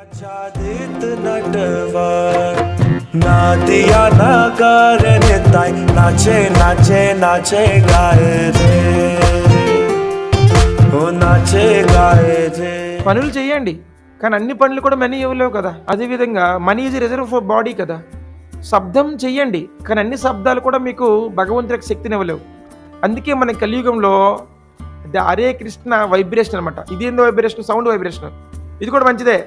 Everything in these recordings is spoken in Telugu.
Çadet nötvar Nadia nagar netay Naçe naçe naçe gaede పనులు చేయండి కానీ అన్ని పనులు కూడా మనీ ఇవ్వలేవు కదా. అదేవిధంగా money is reserve for body కదా. శబ్దం చెయ్యండి కానీ అన్ని శబ్దాలు కూడా మీకు భగవంతుడికి శక్తిని ఇవ్వలేవు. అందుకే మన కలియుగంలో అరే కృష్ణ వైబ్రేషన్ అనమాట ఇదేందో వైబ్రేషన్ సౌండ్ వైబ్రేషన్ ఇది కూడా మంచిదే.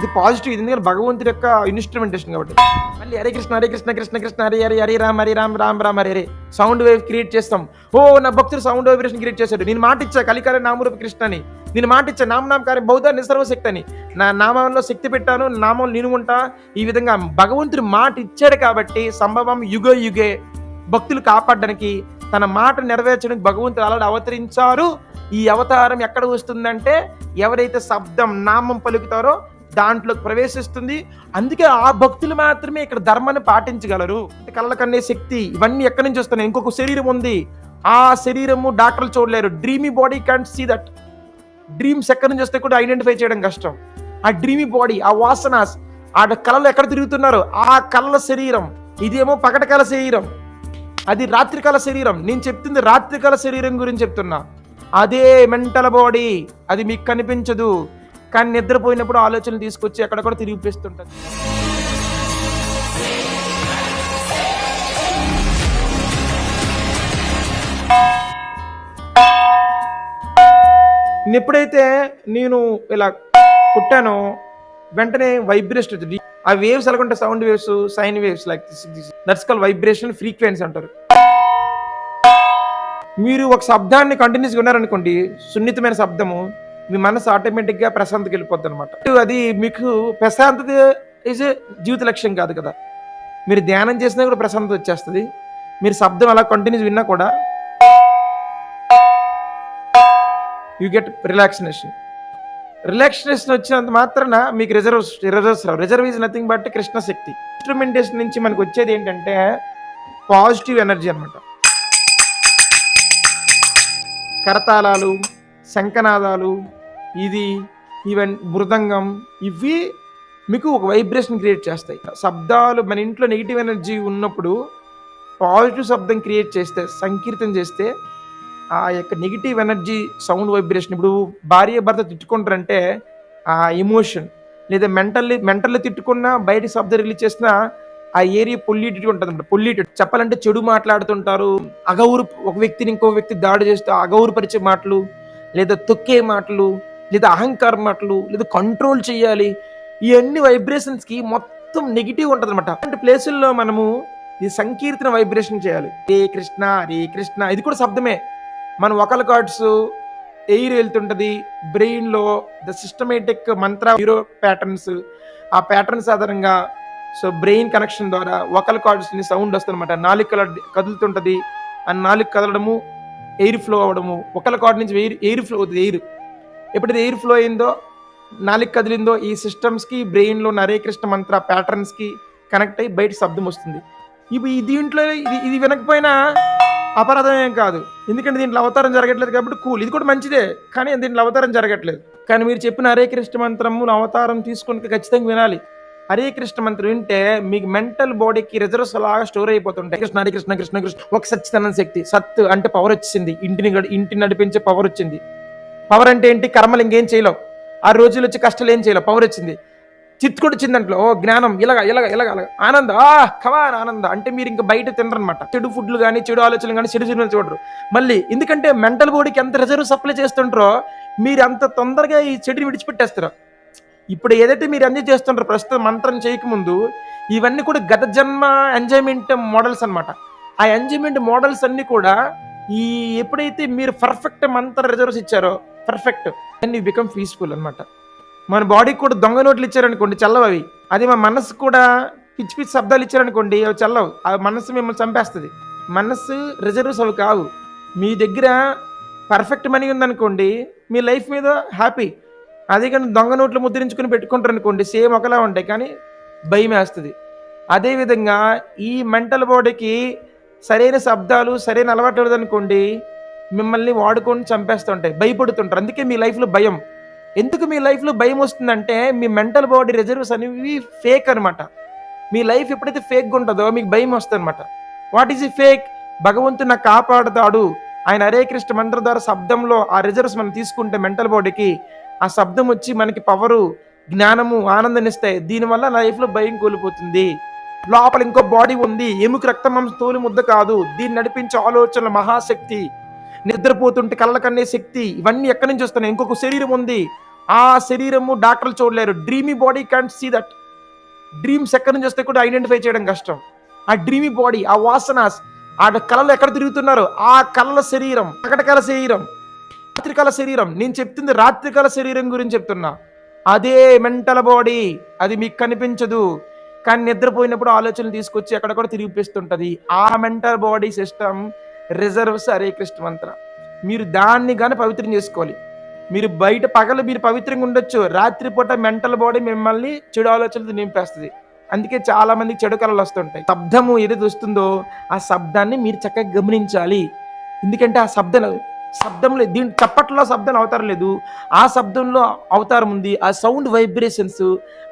ఇది పాజిటివ్ ఇది ఎందుకంటే భగవంతుడి యొక్క ఇన్స్ట్రుమెంటేషన్ కాబట్టి. మళ్ళీ Hare Krishna Hare Krishna Krishna Krishna Hare Hari Hari Ram Hari Ram Ram Ram Hari Hari. Sound wave create చేస్తాం. ఓ నా భక్తుడు సౌండ్ వైబ్రేషన్ క్రియేట్ చేశాడు. నేను మాట ఇచ్చా కలికాల నామరూప కృష్ణ అని నేను మాట ఇచ్చా నామనామకారి బౌద్ధ నిసర్వశక్తి అని నా నామంలో శక్తి పెట్టాను నామం నేను ఉంటా. ఈ విధంగా భగవంతుడు మాట ఇచ్చాడు కాబట్టి సంభవం యుగ యుగే భక్తులు కాపాడడానికి తన మాట నెరవేర్చడానికి భగవంతుడు అలాంటి అవతరించారు. ఈ అవతారం ఎక్కడ వస్తుందంటే ఎవరైతే శబ్దం నామం పలుకుతారో దాంట్లోకి ప్రవేశిస్తుంది. అందుకే ఆ భక్తులు మాత్రమే ఇక్కడ ధర్మాన్ని పాటించగలరు. కళ్ళ కన్నే శక్తి ఇవన్నీ ఎక్కడి నుంచి వస్తున్నాయి? ఇంకొక శరీరం ఉంది. ఆ శరీరము డాక్టర్లు చూడలేరు. Dreamy body can't see that dreams ఎక్కడి నుంచి వస్తే కూడా ఐడెంటిఫై చేయడం కష్టం. ఆ డ్రీమీ బాడీ ఆ వాసనాస్ ఆ కళలు ఎక్కడ తిరుగుతున్నారు ఆ కళ్ళ శరీరం ఇదేమో పగటకల శరీరం. అది రాత్రికాల శరీరం. నేను చెప్తుంది రాత్రికాల శరీరం గురించి చెప్తున్నా. అదే మెంటల్ బాడీ. అది మీకు కనిపించదు. కానీ నిద్రపోయినప్పుడు ఆలోచనలు తీసుకొచ్చి ఎక్కడక్కడ తిరిగిపిస్తుంటుంది ఎప్పుడైతే నేను ఇలా కుట్టానో వెంటనే వైబ్రేషన్ వచ్చింది ఆ వేవ్స్ ఎలాగంటే sound waves sine waves like నర్సికల్ vibration frequency అంటారు. మీరు ఒక శబ్దాన్ని కంటిన్యూస్గా ఉన్నారనుకోండి సున్నితమైన శబ్దము మీ మనసు ఆటోమేటిక్గా ప్రశాంతకి వెళ్ళిపోద్ది అనమాట అది మీకు ప్రశాంతత ఈజ్ జీవిత లక్ష్యం కాదు కదా. మీరు ధ్యానం చేసినా కూడా ప్రశాంతత వచ్చేస్తుంది. మీరు శబ్దం అలా కంటిన్యూస్ విన్నా కూడా యూ గెట్ రిలాక్సినేషన్ రిలాక్సినేషన్ వచ్చినంత మాత్రాన మీకు reserve reserves Rao. Reserve is nothing but Krishna shakti instrumentation నుంచి మనకు వచ్చేది ఏంటంటే పాజిటివ్ ఎనర్జీ అనమాట కరతాళాలు శంఖనాదాలు ఇది ఈవెన్ మృదంగం ఇవి మీకు ఒక వైబ్రేషన్ క్రియేట్ చేస్తాయి. శబ్దాలు మన ఇంట్లో నెగిటివ్ ఎనర్జీ ఉన్నప్పుడు పాజిటివ్ శబ్దం క్రియేట్ చేస్తే సంకీర్తన చేస్తే ఆ యొక్క నెగిటివ్ ఎనర్జీ సౌండ్ వైబ్రేషన్ ఇప్పుడు భార్య భర్త తిట్టుకుంటారంటే ఆ ఎమోషన్ లేదా మెంటల్లీ మెంటల్లీ తిట్టుకున్నా బయట శబ్దం రిలీజ్ చేసినా ఆ ఏరియా పొల్యూటెడ్ ఉంటుంది అనమాట పొల్యూటెడ్ చెప్పాలంటే చెడు మాట్లాడుతుంటారు. అగౌరు ఒక వ్యక్తిని ఇంకో వ్యక్తి దాడి చేస్తూ అగౌరుపరిచే మాటలు లేదా తొక్కే మాటలు లేదా అహంకార మాటలు లేదా కంట్రోల్ చేయాలి ఇవన్నీ వైబ్రేషన్స్కి మొత్తం నెగిటివ్ ఉంటుంది అనమాట అలాంటి ప్లేసుల్లో మనము ఈ సంకీర్తన వైబ్రేషన్ చేయాలి. రే కృష్ణ రే కృష్ణ. ఇది కూడా శబ్దమే. మన ఒకల కార్డ్స్ ఎయిర్ వెళ్తుంటుంది బ్రెయిన్లో the systematic mantra hero patterns ఆ ప్యాటర్న్స్ ఆధారంగా సో బ్రెయిన్ కనెక్షన్ ద్వారా ఒకల కార్డ్స్ని సౌండ్ వస్తుందన్నమాట. నాలుగు కల కదులుతుంటుంది. ఆ నాలుగు కదలడము ఎయిర్ ఫ్లో అవ్వడము ఒకల కార్డ్ నుంచి ఎయిర్ ఎయిర్ ఫ్లో అవుతుంది ఎయిర్ ఎప్పుడైతే ఎయిర్ ఫ్లో అయిందో నాలుగు కదిలిందో ఈ సిస్టమ్స్కి బ్రెయిన్లో నరే కృష్ణ మంత్ర ప్యాటర్న్స్కి కనెక్ట్ అయ్యి బయట శబ్దం వస్తుంది. ఇప్పుడు ఈ దీంట్లో ఇది ఇది వినకపోయినా అపరాధం ఏం కాదు. ఎందుకంటే దీంట్లో అవతారం జరగట్లేదు కాబట్టి కూల్ ఇది కూడా మంచిదే కానీ దీంట్లో అవతారం జరగట్లేదు. కానీ మీరు చెప్పిన హరే కృష్ణ మంత్రము అవతారం తీసుకుని ఖచ్చితంగా వినాలి. హరే కృష్ణ మంత్రం వింటే మీకు మెంటల్ బాడీకి రిజర్వ్స్ లాగా స్టోర్ అయిపోతుంటాయి. కృష్ణ హరే కృష్ణ కృష్ణ కృష్ణ. ఒక సచ్చితనం శక్తి సత్ అంటే పవర్ వచ్చింది. ఇంటిని ఇంటిని నడిపించే పవర్ వచ్చింది. పవర్ అంటే ఏంటి? కర్మలు ఇంకేం చేయలేవు. ఆ రోజులు వచ్చి కష్టాలు ఏం చేయలేవు. పవర్ వచ్చింది. చిత్ వచ్చింది దాంట్లో ఓ జ్ఞానం ఇలాగ ఇలాగ ఇలాగ అలాగ ఆనంద ఆ కమాన్ ఆనంద. అంటే మీరు ఇంకా బయట తినరనమాట చెడు ఫుడ్లు కానీ చెడు ఆలోచనలు కానీ చెడు సినిమాలు చూడరు. మళ్ళీ ఎందుకంటే మెంటల్ బాడీకి ఎంత రిజర్వ్ సప్లై చేస్తుంటారో మీరు అంత తొందరగా ఈ చెడుని విడిచిపెట్టేస్తారు. ఇప్పుడు ఏదైతే మీరు ఎంజాయ్ చేస్తుంటారో ప్రస్తుతం మంత్రం చేయకముందు ఇవన్నీ కూడా గత జన్మ ఎంజాయ్మెంట్ మోడల్స్ అనమాట ఆ ఎంజాయ్మెంట్ మోడల్స్ అన్నీ కూడా ఈ ఎప్పుడైతే మీరు పర్ఫెక్ట్ మంత్ర రిజర్వ్స్ ఇచ్చారో perfect and you become peaceful అన్నమాట. మన బాడీకి కూడా దొంగ నోట్లు ఇచ్చారనుకోండి చల్లవు అవి. అది మా మనసు కూడా పిచ్చి పిచ్చి శబ్దాలు ఇచ్చారనుకోండి అవి చల్లవు. ఆ మనసు మిమ్మల్ని చంపేస్తుంది. మనస్సు రిజర్వ్స్ అవి కావు. మీ దగ్గర పర్ఫెక్ట్ మనీ ఉందనుకోండి మీ లైఫ్ మీద హ్యాపీ అదే కానీ దొంగ నోట్లు ముద్రించుకుని పెట్టుకుంటారు అనుకోండి సేమ్ ఒకలా ఉంటాయి కానీ భయం వేస్తుంది. అదేవిధంగా ఈ మెంటల్ బాడీకి సరైన శబ్దాలు సరైన అలవాటు లేదనుకోండి మిమ్మల్ని వాడుకొని చంపేస్తుంటాయి భయపడుతుంటారు. అందుకే మీ లైఫ్లో భయం. ఎందుకు మీ లైఫ్లో భయం వస్తుందంటే మీ మెంటల్ బాడీ రిజర్వ్స్ అనేవి ఫేక్ అనమాట మీ లైఫ్ ఎప్పుడైతే ఫేక్గా ఉంటుందో మీకు భయం వస్తుంది అనమాట వాట్ ఈజ్ ఈ ఫేక్ భగవంతుడు నాకు కాపాడుతాడు. ఆయన హరే కృష్ణ మంత్ర ద్వారా శబ్దంలో ఆ రిజర్వ్స్ మనం తీసుకుంటే మెంటల్ బాడీకి ఆ శబ్దం వచ్చి మనకి పవరు జ్ఞానము ఆనందాన్ని ఇస్తాయి. దీనివల్ల లైఫ్లో భయం కోల్పోతుంది. లోపల ఇంకో బాడీ ఉంది. ఎముక రక్తం తోలు ముద్ద కాదు. దీన్ని నడిపించే ఆలోచనల మహాశక్తి. నిద్రపోతుంటే కళ్ళ కన్నే శక్తి. ఇవన్నీ ఎక్కడి నుంచి వస్తున్నాయి? ఇంకొక శరీరం ఉంది. ఆ శరీరము డాక్టర్లు చూడలేరు. Dreamy body can't see that dreams ఎక్కడి నుంచి వస్తే కూడా ఐడెంటిఫై చేయడం కష్టం. ఆ డ్రీమీ బాడీ ఆ వాసనాస్ ఆ కళలు ఎక్కడ తిరుగుతున్నారు ఆ కళ్ళ శరీరం పకటకల శరీరం రాత్రికాల శరీరం. నేను చెప్తుంది రాత్రికాల శరీరం గురించి చెప్తున్నా. అదే మెంటల్ బాడీ. అది మీకు కనిపించదు. కానీ నిద్రపోయినప్పుడు ఆలోచనలు తీసుకొచ్చి ఎక్కడ కూడా తిరిగిపిస్తుంటుంది ఆ mental body system reserves Hare Krishna mantra. మీరు దాన్ని కానీ పవిత్రం చేసుకోవాలి. మీరు బయట పగలు మీరు పవిత్రంగా ఉండొచ్చు. రాత్రిపూట మెంటల్ బాడీ మిమ్మల్ని చెడు ఆలోచనలతో నింపేస్తుంది. అందుకే చాలా మందికి చెడు కళలు వస్తుంటాయి. శబ్దము ఏదైతే వస్తుందో ఆ శబ్దాన్ని మీరు చక్కగా గమనించాలి. ఎందుకంటే ఆ శబ్దం శబ్దం లేదు. దీని చప్పట్లో శబ్దం అవతారం లేదు. ఆ శబ్దంలో అవతారం ఉంది. ఆ సౌండ్ వైబ్రేషన్స్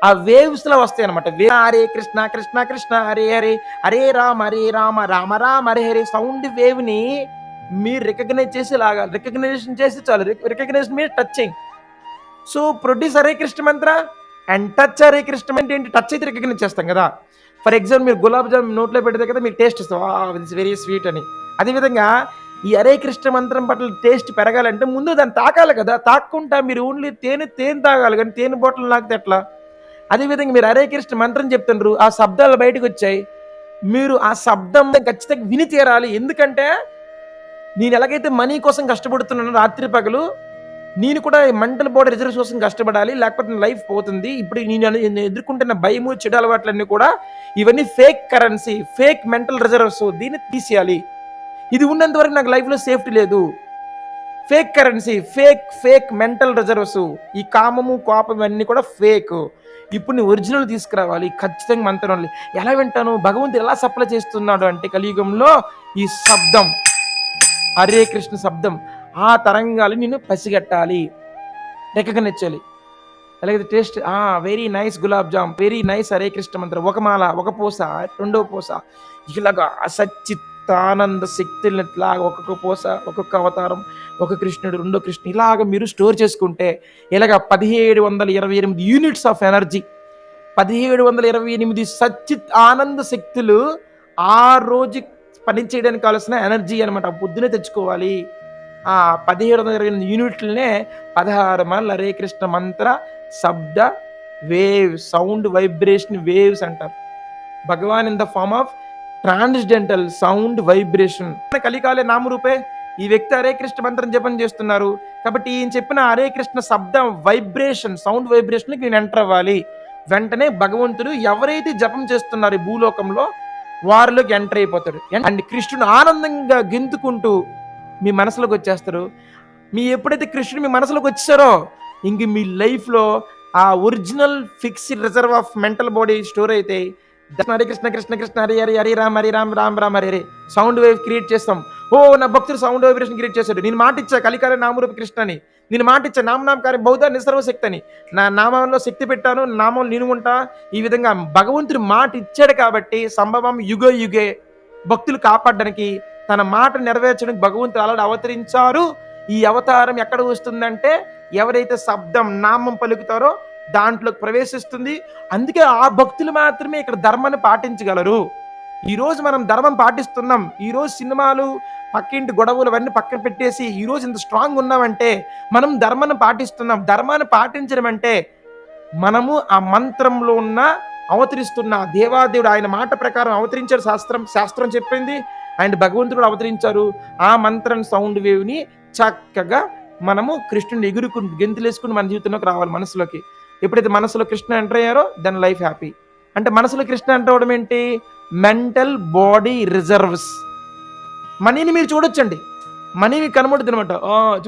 ఆ వేవ్స్లో వస్తాయి అనమాట హరే కృష్ణ కృష్ణ కృష్ణ హరే హరే హరే రామ హరే రామ రామ రామ హరే హరే సౌండ్ వేవ్ని మీరు రికగ్నైజ్ చేసి లాగా రికగ్నైజేషన్ చేసి చాలు. రికగ్నైజేషన్ మీరు touching so produce Hare Krishna mantra and touch Hare Krishna అంటే ఏంటి? టచ్ అయితే రికగ్నైజ్ చేస్తాం కదా. ఫర్ ఎగ్జాంపుల్ మీరు గులాబ్ జామ్ నోట్లో పెడితే కదా మీరు టేస్ట్ ఇస్తాం ఇట్స్ వెరీ స్వీట్ అని. అదేవిధంగా ఈ హరే కృష్ణ మంత్రం పట్ల టేస్ట్ పెరగాలంటే ముందు దాన్ని తాకాలి కదా. తాక్కుంటా మీరు ఓన్లీ తేనె తేనె తాగాలి కానీ తేనె బాటిల్ నాకితే ఎట్లా? అదేవిధంగా మీరు హరే కృష్ణ మంత్రం చెప్తుండ్రు ఆ శబ్దాలు బయటకు వచ్చాయి. మీరు ఆ శబ్దం ఖచ్చితంగా విని తీరాలి. ఎందుకంటే నేను ఎలాగైతే మనీ కోసం కష్టపడుతున్నాను రాత్రి పగలు నేను కూడా మెంటల్ బాడీ రిజర్వ్స్ కోసం కష్టపడాలి లేకపోతే నా లైఫ్ పోతుంది. ఇప్పుడు నేను నేను ఎదుర్కొంటున్న భయము చెడు అలవాట్లన్నీ కూడా ఇవన్నీ fake currency fake mental reserves దీన్ని తీసేయాలి. ఇది ఉన్నంత వరకు నాకు లైఫ్లో సేఫ్టీ లేదు. Fake currency fake fake mental reserves ఈ కామము కోపం ఇవన్నీ కూడా ఫేక్ ఇప్పుడు నీ ఒరిజినల్ తీసుకురావాలి ఖచ్చితంగా మంత్రం ఎలా వింటాను? భగవంతుడు ఎలా సప్లై చేస్తున్నాడు అంటే కలియుగంలో ఈ శబ్దం. హరే కృష్ణ శబ్దం. ఆ తరంగాలు నేను పసిగట్టాలి. రెక్కగనిచ్చాలి అలాగే taste very nice gulab jam very nice Hare Krishna మంత్రం. ఒక మాల ఒక పూస రెండో పూస ఇలాగా ఆనంద శక్తులను ఇట్లా ఒక్కొక్క పూస ఒక్కొక్క అవతారం ఒక కృష్ణుడు రెండో కృష్ణుడు ఇలాగ మీరు స్టోర్ చేసుకుంటే ఇలాగ పదిహేడు వందల ఇరవై ఎనిమిది యూనిట్స్ ఆఫ్ ఎనర్జీ పదిహేడు వందల ఇరవై ఎనిమిది సచిత్ ఆనంద శక్తులు ఆ రోజు పనిచేయడానికి కావాల్సిన ఎనర్జీ అనమాట పొద్దునే తెచ్చుకోవాలి. ఆ పదిహేడు వందల ఇరవై ఎనిమిది యూనిట్లనే పదహారు మళ్ళీ హరే కృష్ణ మంత్ర శబ్ద వేవ్ సౌండ్ వైబ్రేషన్ వేవ్స్ అంటారు. Bhagavan in the form of transcendental sound vibration. కలికాలే నామరూపే. ఈ వ్యక్తి హరే కృష్ణ మంత్రం జపం చేస్తున్నారు. కాబట్టి ఈయన చెప్పిన హరే కృష్ణ శబ్దం వైబ్రేషన్ సౌండ్ వైబ్రేషన్కి నేను ఎంటర్ అవ్వాలి. వెంటనే భగవంతుడు ఎవరైతే జపం చేస్తున్నారు ఈ భూలోకంలో వారిలోకి ఎంటర్ అయిపోతాడు. అండ్ కృష్ణుడు ఆనందంగా గెంతుకుంటూ మీ మనసులోకి వచ్చేస్తారు. మీ ఎప్పుడైతే కృష్ణుడు మీ మనసులోకి వచ్చారో ఇంక మీ లైఫ్లో ఆ original fixed reserve of mental body store అయితే Hari Krishna Krishna Krishna Hari Hari Hari Ram Hari Ram Ram Ram Hari Hari. Sound wave create చేస్తాం. ఓ నా భక్తుడు సౌండ్ వైబ్రేషన్ క్రియేట్ చేశాడు. నేను మాటిచ్చా కలికార నామరూప కృష్ణ అని నేను మాటిచ్చా నామనామకారి బౌద్ధ నిసర్వశక్తి అని నా నామంలో శక్తి పెట్టాను నామం నేను ఉంటా. ఈ విధంగా భగవంతుడు మాట ఇచ్చాడు కాబట్టి సంభవం యుగ యుగే. భక్తులు కాపాడడానికి తన మాట నెరవేర్చడానికి భగవంతుడు అలా అవతరించారు. ఈ అవతారం ఎక్కడ వస్తుందంటే ఎవరైతే శబ్దం నామం పలుకుతారో దాంట్లోకి ప్రవేశిస్తుంది. అందుకే ఆ భక్తులు మాత్రమే ఇక్కడ ధర్మాన్ని పాటించగలరు. ఈరోజు మనం ధర్మం పాటిస్తున్నాం. ఈరోజు సినిమాలు పక్కింటి గొడవలు అవన్నీ పక్కన పెట్టేసి ఈరోజు ఇంత స్ట్రాంగ్ ఉన్నామంటే మనం ధర్మాన్ని పాటిస్తున్నాం. ధర్మాన్ని పాటించడం అంటే మనము ఆ మంత్రంలో ఉన్న అవతరిస్తున్న దేవాదేవుడు ఆయన మాట ప్రకారం అవతరించారు శాస్త్రం. శాస్త్రం చెప్పింది. ఆయన భగవంతుడు అవతరించారు. ఆ మంత్రం సౌండ్ వేవ్ని చక్కగా మనము కృష్ణుని ఎగురుకుని గెంతులేసుకుని మన జీవితంలోకి రావాలి మనసులోకి. ఎప్పుడైతే మనసులో కృష్ణ ఎంటర్ అయ్యారో దెన్ లైఫ్ హ్యాపీ అంటే మనసులో కృష్ణ ఎంటర్ అవడం ఏంటి? మెంటల్ బాడీ రిజర్వ్స్ మనీని మీరు చూడొచ్చండి. మనీ మీకు కనబడుతుంది అనమాట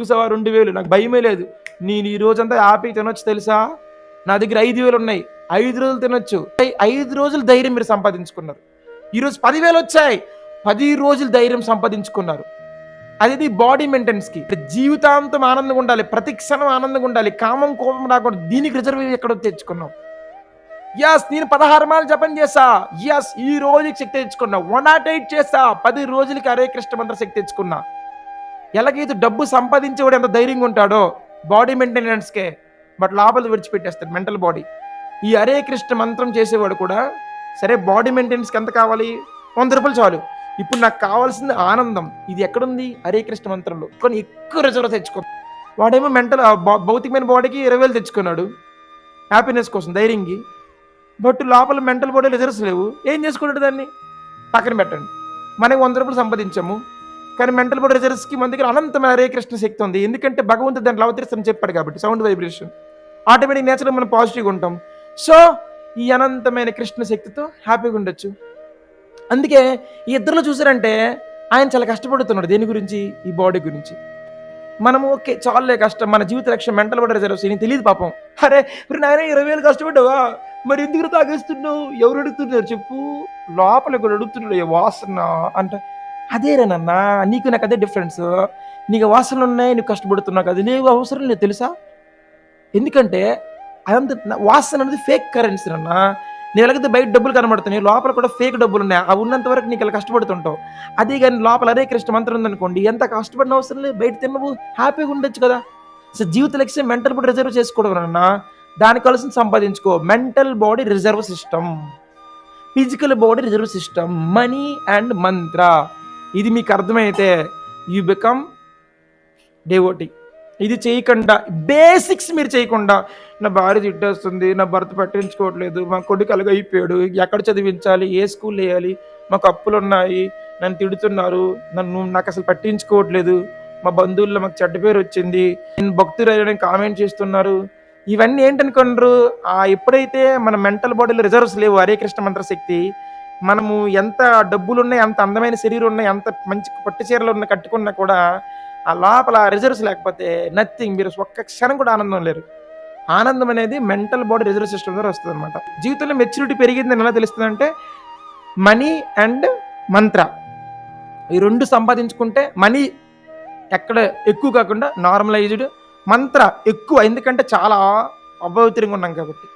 చూసావా? రెండు వేలు. నాకు భయమే లేదు. నేను ఈ రోజంతా హ్యాపీ తినొచ్చు తెలుసా? నా దగ్గర ఐదు వేలు ఉన్నాయి. ఐదు రోజులు తినొచ్చు. ఐదు రోజులు ధైర్యం మీరు సంపాదించుకున్నారు. ఈరోజు పదివేలు వచ్చాయి. పది రోజులు ధైర్యం సంపాదించుకున్నారు. అది బాడీ మెయింటెనెన్స్కి జీవితాంతం ఆనందంగా ఉండాలి ప్రతి క్షణం ఆనందంగా ఉండాలి కామం కోపం రాకూడదు. దీనికి రిజర్వ్ ఎక్కడో తెచ్చుకున్నాం. ఎస్ నేను పదహారు మాలు జపం చేసా ఎస్ ఈ రోజుకి శక్తి తెచ్చుకున్నా. వన్ నాట్ ఎయిట్ చేస్తా పది రోజులకి అరే కృష్ణ మంత్ర శక్తి తెచ్చుకున్నా. ఎలాగైతే డబ్బు సంపాదించేవాడు ఎంత ధైర్యంగా ఉంటాడో బాడీ మెయింటెనెన్స్కే బట్ లోపల విడిచిపెట్టేస్తాడు మెంటల్ బాడీ ఈ అరే కృష్ణ మంత్రం చేసేవాడు కూడా సరే బాడీ మెయింటెనెన్స్కి ఎంత కావాలి? వంద రూపాయలు చాలు. ఇప్పుడు నాకు కావాల్సింది ఆనందం. ఇది ఎక్కడుంది? హరే కృష్ణ మంత్రంలో. కొన్ని ఎక్కువ రిజర్వ్ తెచ్చుకో. వాడేమో మెంటల్ భౌతికమైన బాడీకి ఇరవై వేలు తెచ్చుకున్నాడు. హ్యాపీనెస్ కోసం ధైర్యంకి బట్ లోపల మెంటల్ బాడీ రిజర్వ్స్ లేవు. ఏం చేసుకున్నాడు దాన్ని? పక్కన పెట్టండి. మనకి వంద రూపాయలు సంపాదించాము. కానీ మెంటల్ బాడీ రిజర్వ్స్కి మన దగ్గర అనంతమైన హరే కృష్ణ శక్తి ఉంది. ఎందుకంటే భగవంతుడు దాంట్లో అవతరిస్తాను చెప్పాడు కాబట్టి సౌండ్ వైబ్రేషన్ ఆటోమేటిక్ నేచర్లో మనం పాజిటివ్గా ఉంటాం. సో ఈ అనంతమైన కృష్ణ శక్తితో హ్యాపీగా ఉండొచ్చు. అందుకే ఈ ఇద్దరిలో చూసారంటే ఆయన చాలా కష్టపడుతున్నాడు దేని గురించి? ఈ బాడీ గురించి. మనము ఓకే చాలే కష్టం. మన జీవిత లక్ష్యం మెంటల్ బాడీ రిజర్వ్స్ నీకు తెలియదు పాపం. అరే మరి నాయన ఇరవై వేలు కష్టపడ్డావా? మరి ఎందుకు తాగేస్తున్నావు? ఎవరు అడుగుతున్నారు చెప్పు. లోపల కూడా అడుగుతున్నాడు "ఏ వాసన అంట. అదేరా నాన్న నీకు నాకు అదే డిఫరెన్స్ నీకు వాసనలు ఉన్నాయి నువ్వు కష్టపడుతున్నావు కదా నీకు అవసరం లేదు తెలుసా? ఎందుకంటే అదంతా వాసన అనేది ఫేక్ కరెన్సీ అన్నా నీ ఎలాగైతే బయట డబ్బులు కనబడుతున్నాయి లోపల కూడా ఫేక్ డబ్బులు ఉన్నాయి. అవి ఉన్నంత వరకు నీకు ఇలా కష్టపడుతుంటావు. అదే కానీ లోపల అదే కృష్ణ మంత్రం ఉందనుకోండి ఎంత కష్టపడిన అవసరం లేదు. బయట తిన్నవు హ్యాపీగా ఉండొచ్చు కదా. సో జీవిత లక్ష్యం మెంటల్ బాడీ రిజర్వ్ చేసుకోవడం అన్న దానికి కలిసి సంపాదించుకో. Mental body reserve system physical body reserve system money and mantra ఇది మీకు అర్థమైతే యూ బికమ్ డేవోటీ ఇది చేయకుండా బేసిక్స్ మీరు చేయకుండా నా భార్య తిట్టేస్తుంది నా భర్త పట్టించుకోవట్లేదు మా కొడుకు అలగైపోయాడు ఎక్కడ చదివించాలి ఏ స్కూల్ వేయాలి మాకు అప్పులు ఉన్నాయి నన్ను తిడుతున్నారు నన్ను నాకు అసలు పట్టించుకోవట్లేదు మా బంధువుల్లో మాకు చెడ్డ పేరు వచ్చింది నేను భక్తులు కామెంట్ చేస్తున్నారు. ఇవన్నీ ఏంటనుకున్నారు ఆ ఎప్పుడైతే మన మెంటల్ బాడీలో రిజర్వ్స్ లేవు హరే కృష్ణ మంత్ర శక్తి మనము ఎంత డబ్బులు ఉన్నాయి ఎంత అందమైన శరీరం ఉన్నాయి ఎంత మంచి పట్టు చీరలు ఉన్న కట్టుకున్నా కూడా ఆ లోపల రిజర్వ్స్ లేకపోతే నథింగ్ మీరు ఒక్క క్షణం కూడా ఆనందం లేరు. ఆనందం అనేది మెంటల్ బాడీ రిజర్వ్ సిస్టమ్ ద్వారా వస్తుంది అనమాట జీవితంలో మెచ్యూరిటీ పెరిగిందని ఎలా తెలుస్తుంది అంటే మనీ అండ్ మంత్ర ఈ రెండు సంపాదించుకుంటే మనీ ఎక్కడ ఎక్కువ కాకుండా నార్మలైజ్డ్ మంత్ర ఎక్కువ ఎందుకంటే చాలా అభవితరంగా ఉన్నాం కాబట్టి.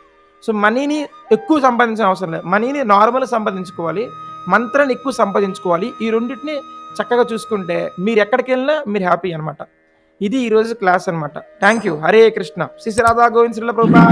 సో మనీని ఎక్కువ సంపాదించిన అవసరం లేదు. మనీని నార్మల్ సంపాదించుకోవాలి. మంత్రాన్ని ఎక్కువ సంపాదించుకోవాలి. ఈ రెండింటిని చక్కగా చూసుకుంటే మీరు ఎక్కడికి వెళ్ళినా మీరు హ్యాపీ అనమాట ఇది ఈరోజు క్లాస్ అనమాట థ్యాంక్ యూ హరే కృష్ణ. శ్రీ రాధా గోవింద్ శ్రీల ప్రభుత్వ